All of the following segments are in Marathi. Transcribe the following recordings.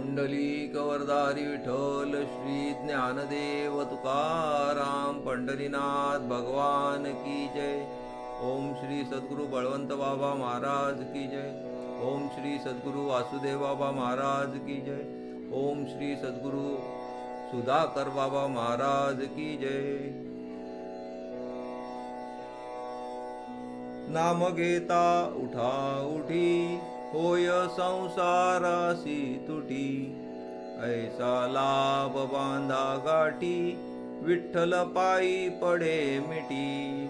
पुंडलिक वरदारी विठ्ठल श्री ज्ञानदेव तुकाराम पंढरीनाथ भगवान की जय. ओम श्री सद्गुरु बळवंत बाबा महाराज की जय. ओम श्री सद्गुरु वासुदेव बाबा महाराज की जय. ओम श्री सद्गुरु सुधाकर बाबा महाराज की जय. नाम घेता उठा उठी. होय संसारासी तुटी ऐसा लाभ बांधा गाठी विठ्ठल पायी पडे मिटी.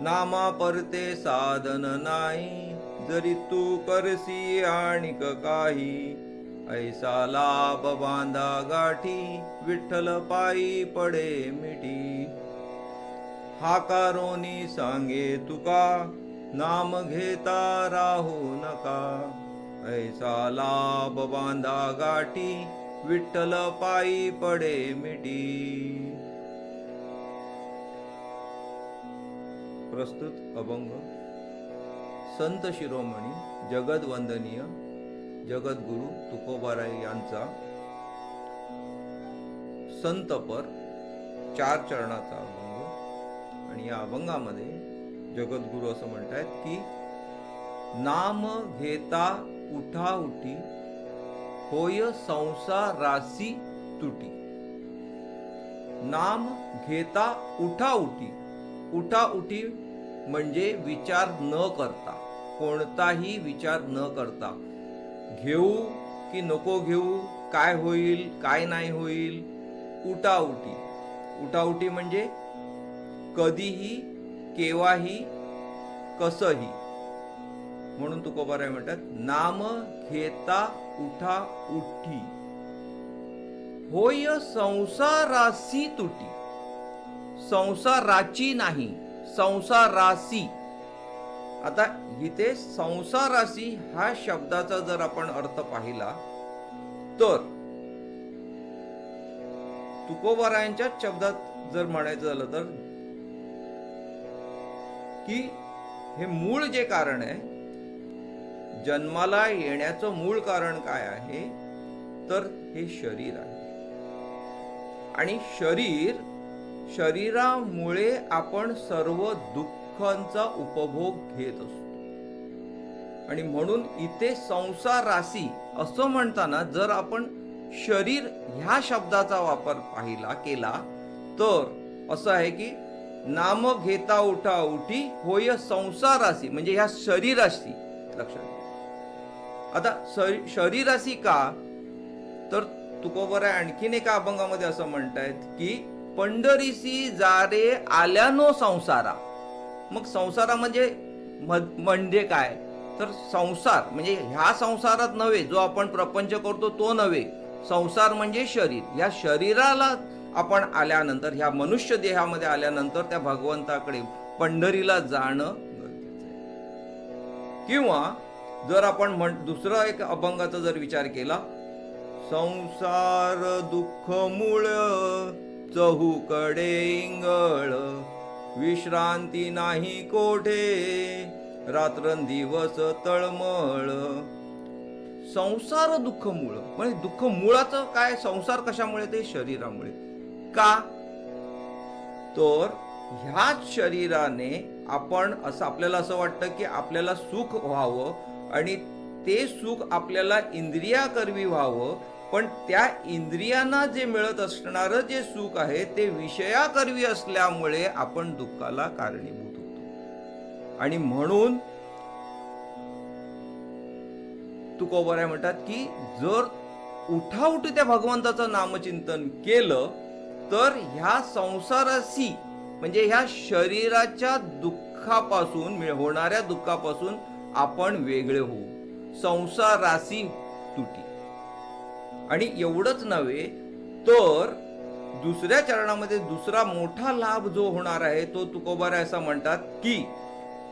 नामा परते साधन नाही जरी तू करसी आणिक काही ऐसा लाभ बांधा गाठी विठ्ठल पायी पडे मिटी. हाकारोनी सांगे तुका नाम घेता राहू नका. ऐसा लाभ बांधा गाठी विठ्ठल पायी पडे मिटी प्रस्तुत अभंग. संत शिरोमणी जगदवंदनीय जगद्गुरु तुकोबाराय यांचा संतपर चार चरणाचा अभंग. आणि या अभंगामध्ये जगद्गुरु असं म्हणतायत की नाम घेता उठा उठी होय संसारासी तुटी. नाम घेता उठा उठी. उठा उठी म्हणजे विचार न करता कोणताही विचार न करता. घेऊ की नको घेऊ काय होईल काय नाही होईल उठाउटी उठाउटी म्हणजे कधीही केव्हाही कसही. म्हणून तुकोबाराय म्हणतात नाम घेता उठा उठी. होय संसारासी तुटी. संसाराची नाही संसारासी. आता इथे संसारासी ह्या शब्दाचा जर आपण अर्थ पाहिला तर तुकोबारायांच्या शब्दात जर म्हणायचं झालं तर की हे मूळ जे कारण आहे जन्माला येण्याचं मूळ कारण काय आहे तर हे शरीर आहे. आणि शरीर शरीरामुळे आपण सर्व दुःखांचा उपभोग घेत असतो. आणि म्हणून इथे संसार राशी असं म्हणताना जर आपण शरीर ह्या शब्दाचा वापर पाहिला केला तर असं आहे की नाम घेता उठा उठी होय संसाराशी म्हणजे ह्या शरीराशी लक्षात घ्या. आता शरीराशी का? तर तुकोबर आणखीन एका अभंगामध्ये असं म्हणतायत की पंढरीसी जारे आल्यानो संसारा. मग संसारा म्हणजे म्हणजे काय? तर संसार म्हणजे ह्या संसारात नव्हे जो आपण प्रपंच करतो तो नव्हे. संसार म्हणजे शरीर. ह्या शरीराला आपण आल्यानंतर ह्या मनुष्य देहामध्ये आल्यानंतर त्या भगवंताकडे पंढरीला जाणं किंवा जर आपण म्हण दुसरा एक अभंगाचा जर विचार केला संसार दुःख मूळ चहूकडे इंगळ विश्रांती नाही कोठे रात्रंदिवस तळमळ. संसार दुःख मूळ म्हणजे दुःख मुळाचं काय संसार कशामुळे ते शरीरामुळे. का? तर ह्याच शरीराने आपण असं आपल्याला असं वाटतं की आपल्याला सुख व्हावं आणि ते सुख आपल्याला इंद्रियाकरवी व्हावं पण त्या इंद्रियांना जे मिळत असणारं जे सुख आहे ते विषयाकरवी असल्यामुळे आपण दुःखाला कारणीभूत होतो. आणि म्हणून तुकोबराय म्हणतात की जर उठाउठी त्या भगवंताचं नामचिंतन केलं तर ह्या संसाराशी म्हणजे ह्या शरीराच्या दुःखापासून मिळ- होणाऱ्या दुःखापासून आपण वेगळे होऊ. संसाराशी तुटी. आणि एवढंच नव्हे तर दुसऱ्या चरणामध्ये दुसरा मोठा लाभ जो होणार आहे तो तुकोबार असं म्हणतात की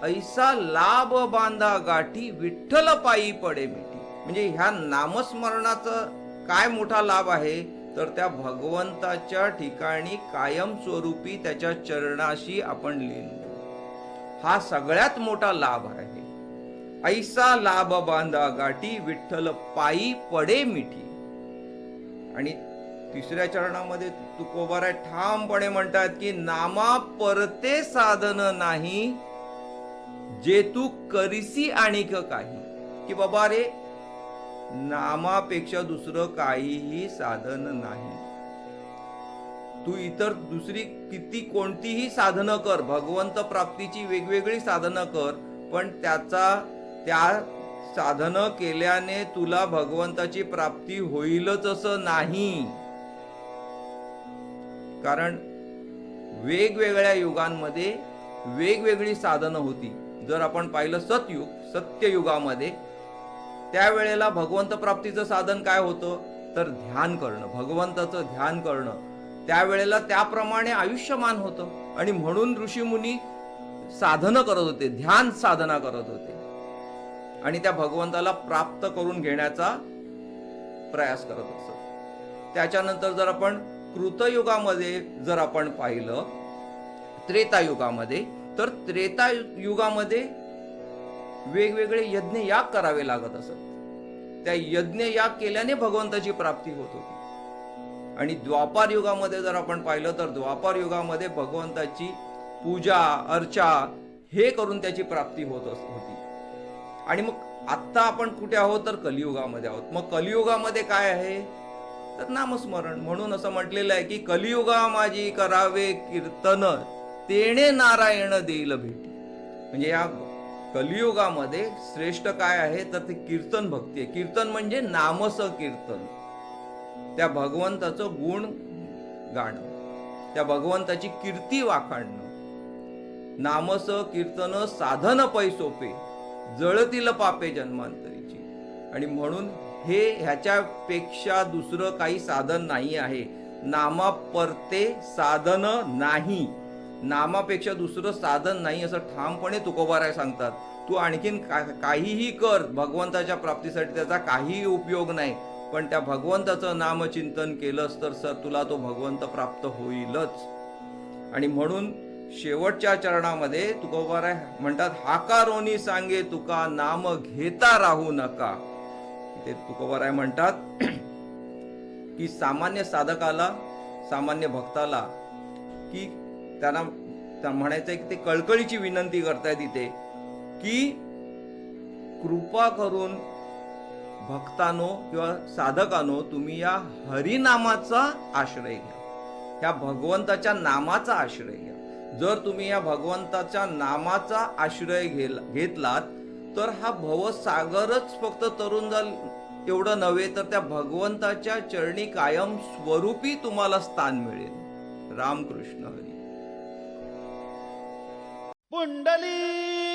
ऐसा लाभ बांधा गाठी विठ्ठल पायी पडे मिठी. म्हणजे ह्या नामस्मरणाचं काय मोठा लाभ आहे? तर त्या भगवंताच्या ठिकाणी कायमस्वरूपी त्याच्या चरणाशी आपण लीन हा सगळ्यात मोठा लाभ आहे. ऐसा लाभ बांधा गाठी विठ्ठल पायी पडे मिठी. आणि तिसऱ्या चरणामध्ये तुकोबाराय ठामपणे म्हणतात की नामा परते साधन नाही जे तू करीसी आणिक काही. की बाबा रे नामापेक्षा दुसरं काहीही साधन नाही. तू इतर दुसरी किती कोणतीही साधनं कर. भगवंत प्राप्तीची वेगवेगळी साधनं कर पण त्याचा त्या साधनं केल्याने तुला भगवंताची प्राप्ती होईलच असं नाही. कारण वेगवेगळ्या युगांमध्ये वेगवेगळी साधनं होती. जर आपण पाहिलं सतयुग सत्ययुगामध्ये त्यावेळेला भगवंत प्राप्तीचं साधन काय होतं? तर ध्यान करणं भगवंताचं ध्यान करणं. त्यावेळेला त्याप्रमाणे आयुष्यमान होतं. आणि म्हणून ऋषीमुनी साधनं करत होते ध्यान साधना करत होते. आणि त्या भगवंताला प्राप्त करून घेण्याचा प्रयास करत असत. त्याच्यानंतर जर आपण कृतयुगामध्ये जर आपण पाहिलं त्रेतायुगामध्ये तर त्रेतायुगामध्ये वेगवेगळे यज्ञ याग करावे लागत असत. त्या यज्ञ याग केल्याने भगवंताची प्राप्ती होत होती. आणि द्वापार युगामध्ये जर आपण पाहिलं तर द्वापार युगामध्ये भगवंताची पूजा अर्चा हे करून त्याची प्राप्ती होत होती. आणि मग आत्ता आपण कुठे आहोत तर कलियुगामध्ये आहोत. मग कलियुगामध्ये काय आहे? तर नामस्मरण. म्हणून असं म्हटलेलं आहे की कलियुगा माझी करावे कीर्तन तेणे नारायण देईल भेट. म्हणजे या कलियुगामध्ये श्रेष्ठ काय आहे? तर ते कीर्तन भक्ती आहे. कीर्तन म्हणजे नामस कीर्तन त्या भगवंताचं गुण गाणं. त्या भगवंताची कीर्ती वाखाणणं. नामस कीर्तन साधन पैसोपे जळतील पापे जन्मांतरीची. आणि म्हणून हे ह्याच्यापेक्षा दुसरं काही साधन नाही आहे. नामा परते साधन नाही. नामापेक्षा दुसरं साधन नाही असं ठामपणे तुकोबाराय सांगतात. तू आणखीन का- काहीही कर भगवंताच्या प्राप्तीसाठी त्याचा काहीही उपयोग नाही. पण त्या भगवंताचं नामचिंतन केलंस तर सर तुला तो भगवंत प्राप्त होईलच. आणि म्हणून शेवटच्या चरणामध्ये तुकोबाराय म्हणतात हाकारोनी सांगे तुका नाम घेता राहू नका. ते तुकोबाराय म्हणतात की सामान्य साधकाला सामान्य भक्ताला की त्यांना त्या म्हणायचं की ते कळकळीची विनंती करतायत इथे की कृपा करून भक्तानो किंवा साधकानो तुम्ही या हरिनामाचा आश्रय घ्या. ह्या भगवंताच्या नामाचा आश्रय घ्या. जर तुम्ही या भगवंताच्या नामाचा आश्रय घेल घेतलात तर हा भवसागरच फक्त तरुण जाल एवढं नव्हे तर त्या भगवंताच्या चरणी कायम स्वरूपी तुम्हाला स्थान मिळेल. रामकृष्ण हरी. पुंडली